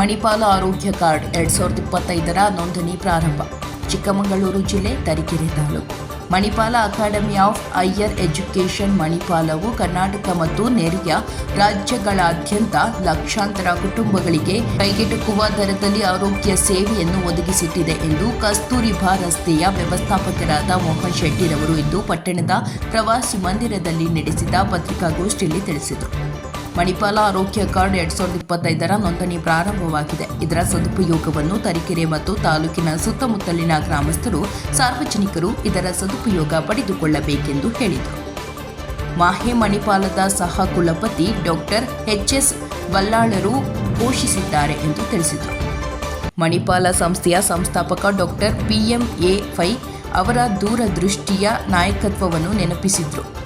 ಮಣಿಪಾಲ ಆರೋಗ್ಯ ಕಾರ್ಡ್ ಎರಡ್ ಸಾವಿರದ ಇಪ್ಪತ್ತೈದರ ನೋಂದಣಿ ಪ್ರಾರಂಭ. ಚಿಕ್ಕಮಗಳೂರು ಜಿಲ್ಲೆ Tarikere taluk. Manipal Academy of Higher Education ಮಣಿಪಾಲವು Karnataka ಮತ್ತು ನೆರೆಯ ರಾಜ್ಯಗಳಾದ್ಯಂತ ಲಕ್ಷಾಂತರ ಕುಟುಂಬಗಳಿಗೆ ಕೈಗೆಟುಕುವ ದರದಲ್ಲಿ ಆರೋಗ್ಯ ಸೇವೆಯನ್ನು ಒದಗಿಸಿಟ್ಟಿದೆ ಎಂದು ಕಸ್ತೂರಿಬಾ ರಸ್ತೆಯ ವ್ಯವಸ್ಥಾಪಕರಾದ ಮೋಹನ್ ಶೆಟ್ಟಿರವರು ಇಂದು ಪಟ್ಟಣದ ಪ್ರವಾಸಿ ಮಂದಿರದಲ್ಲಿ ನಡೆಸಿದ ಪತ್ರಿಕಾಗೋಷ್ಠಿಯಲ್ಲಿ ತಿಳಿಸಿದರು. ಮಣಿಪಾಲ ಆರೋಗ್ಯ ಕಾರ್ಡ್ ಎರಡ್ ಸಾವಿರದ ಇಪ್ಪತ್ತೈದರ ನೋಂದಣಿ ಪ್ರಾರಂಭವಾಗಿದೆ. ಇದರ ಸದುಪಯೋಗವನ್ನು ತರೀಕೆರೆ ಮತ್ತು ತಾಲೂಕಿನ ಸುತ್ತಮುತ್ತಲಿನ ಗ್ರಾಮಸ್ಥರು, ಸಾರ್ವಜನಿಕರು ಇದರ ಸದುಪಯೋಗ ಪಡೆದುಕೊಳ್ಳಬೇಕೆಂದು ಹೇಳಿದರು. ಮಾಹೆ ಮಣಿಪಾಲದ ಸಹ ಕುಲಪತಿ ಡಾಕ್ಟರ್ ಎಚ್. ಎಸ್. ಬಲ್ಲಾಳರು ಘೋಷಿಸಿದ್ದಾರೆ ಎಂದು ತಿಳಿಸಿದರು. ಮಣಿಪಾಲ ಸಂಸ್ಥೆಯ ಸಂಸ್ಥಾಪಕ ಡಾಕ್ಟರ್ ಪಿಎಂಎ ಫೈ ಅವರ ದೂರದೃಷ್ಟಿಯ ನಾಯಕತ್ವವನ್ನು ನೆನಪಿಸಿದರು.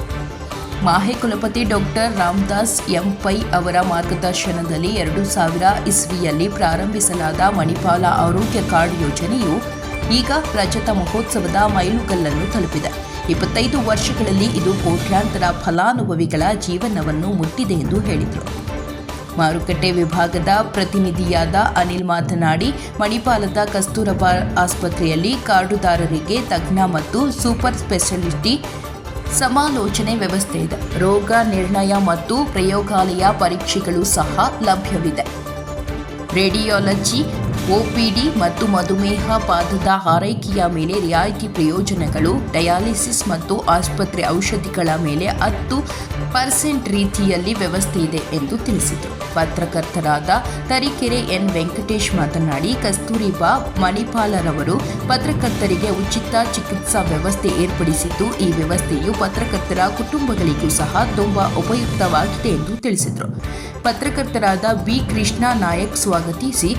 ಮಾಹೆ ಕುಲಪತಿ ಡಾಕ್ಟರ್ ರಾಮದಾಸ್ ಎಂ ಪೈ ಅವರ ಮಾರ್ಗದರ್ಶನದಲ್ಲಿ ಎರಡು ಸಾವಿರ ಇಸ್ವಿಯಲ್ಲಿ ಪ್ರಾರಂಭಿಸಲಾದ ಮಣಿಪಾಲ ಆರೋಗ್ಯ ಕಾರ್ಡ್ ಯೋಜನೆಯು ಈಗ ರಜತ ಮಹೋತ್ಸವದ ಮೈಲುಗಲ್ಲನ್ನು ತಲುಪಿದೆ. ಇಪ್ಪತ್ತೈದು ವರ್ಷಗಳಲ್ಲಿ ಇದು ಕೋಟ್ಯಾಂತರ ಫಲಾನುಭವಿಗಳ ಜೀವನವನ್ನು ಮುಟ್ಟಿದೆ ಎಂದು ಹೇಳಿದರು. ಮಾರುಕಟ್ಟೆ ವಿಭಾಗದ ಪ್ರತಿನಿಧಿಯಾದ ಅನಿಲ್ ಮಾತನಾಡಿ, ಮಣಿಪಾಲದ ಕಸ್ತೂರಬಾ ಆಸ್ಪತ್ರೆಯಲ್ಲಿ ಕಾರ್ಡುದಾರರಿಗೆ ತಜ್ಞ ಮತ್ತು ಸೂಪರ್ ಸ್ಪೆಷಾಲಿಟಿ ಸಮಾಲೋಚನೆ ವ್ಯವಸ್ಥೆ ಇದೆ. ರೋಗ ನಿರ್ಣಯ ಮತ್ತು ಪ್ರಯೋಗಾಲಯ ಪರೀಕ್ಷೆಗಳು ಸಹ ಲಭ್ಯವಿದೆ. ರೇಡಿಯಾಲಜಿ ಒಪಿಡಿ ಮತ್ತು ಮಧುಮೇಹ ಪಾದದ ಆರೈಕೆಯ ಮೇಲೆ ರಿಯಾಯಿತಿ ಪ್ರಯೋಜನಗಳು, ಡಯಾಲಿಸಿಸ್ ಮತ್ತು ಆಸ್ಪತ್ರೆ ಔಷಧಿಗಳ ಮೇಲೆ ಹತ್ತು ಪರ್ಸೆಂಟ್ ರೀತಿಯಲ್ಲಿ ವ್ಯವಸ್ಥೆ ಇದೆ ಎಂದು ತಿಳಿಸಿದರು. ಪತ್ರಕರ್ತರಾದ ತರೀಕೆರೆ ಎನ್. ವೆಂಕಟೇಶ್ ಮಾತನಾಡಿ ಕಸ್ತೂರಿಬಾ ಮಣಿಪಾಲರವರು ಪತ್ರಕರ್ತರಿಗೆ ಉಚಿತ ಚಿಕಿತ್ಸಾ ವ್ಯವಸ್ಥೆ ಏರ್ಪಡಿಸಿದ್ದು, ಈ ವ್ಯವಸ್ಥೆಯು ಪತ್ರಕರ್ತರ ಕುಟುಂಬಗಳಿಗೂ ಸಹ ತುಂಬಾ ಉಪಯುಕ್ತವಾಗಿದೆ ಎಂದು ತಿಳಿಸಿದರು. ಪತ್ರಕರ್ತರಾದ ಬಿ ಕೃಷ್ಣ ನಾಯಕ್ ಸ್ವಾಗತಿಸಿ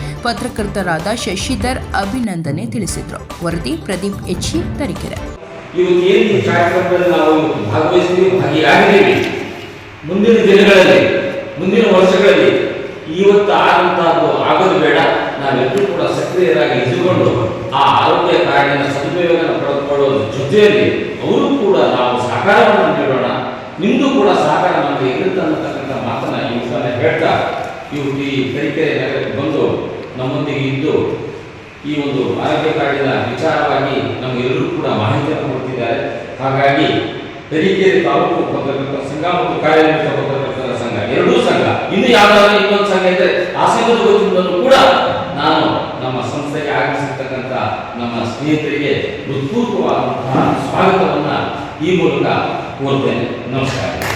ಪತ್ರಕರ್ತರಾದ ಶಶಿಧರ್ ಅಭಿನಂದನೆ ತಿಳಿಸಿದರು. ವರದಿ ಪ್ರದೀಪ್ ಎಚ್ಚಿ ತರೀಕೆರೆ. ಮುಂದಿನ ದಿನಗಳಲ್ಲಿ, ಮುಂದಿನ ವರ್ಷಗಳಲ್ಲಿ ಇವತ್ತು ಆದಂತಹದ್ದು ಆಗೋದು ಬೇಡ. ನಾವೆಲ್ಲರೂ ಕೂಡ ಸಕ್ರಿಯರಾಗಿ ಇದ್ದುಕೊಂಡು ಆ ಆರೋಗ್ಯ ಕಾರ್ಡಿನ ಸದುಪಯೋಗ ಪಡೆದುಕೊಳ್ಳುವ ಜೊತೆಯಲ್ಲಿ ಅವರು ಕೂಡ ನಾವು ಸಹಕಾರವನ್ನು ನೀಡೋಣ. ನಿಮ್ಮದು ಕೂಡ ಸಹಕಾರ ನಮಗೆ ಇರುತ್ತೆ ಅನ್ನತಕ್ಕಂಥ ಮಾತನ್ನ ಈ ಹೇಳ್ತಾ ಇವತ್ತು ಈ ತರೀಕೆರೆ ನಗರಕ್ಕೆ ಬಂದು ನಮ್ಮೊಂದಿಗೆ ಇದ್ದು ಈ ಒಂದು ಆರೋಗ್ಯ ಕಾರ್ಡಿನ ವಿಚಾರವಾಗಿ ನಮಗೆಲ್ಲರೂ ಕೂಡ ಮಾಹಿತಿಯನ್ನು ಕೊಡ್ತಿದ್ದಾರೆ. ಹಾಗಾಗಿ ತರೀಕೆರೆ ತಾಲೂಕು ಪತ್ರಕರ್ತರ ಸಂಘ ಮತ್ತು ಕಾರ್ಯನಿರತ ಪತ್ರಕರ್ತರ ಸಂಘ, ಎರಡೂ ಸಂಘ, ಇನ್ನು ಯಾವ್ದಾದ್ರು ಇನ್ನೊಂದು ಸಂಘ ಇದ್ರೆ ಆ ಸಂಘದ ಕೂಡ ನಾನು ನಮ್ಮ ಸಂಸ್ಥೆಗೆ ಆಗಮಿಸಿರ್ತಕ್ಕಂಥ ನಮ್ಮ ಸ್ನೇಹಿತರಿಗೆ ಹೃತ್ಪೂರ್ವಕವಾದಂತಹ ಸ್ವಾಗತವನ್ನು ಈ ಮೂಲಕ ಕೋರ್ತೇನೆ ನಮಸ್ಕಾರ.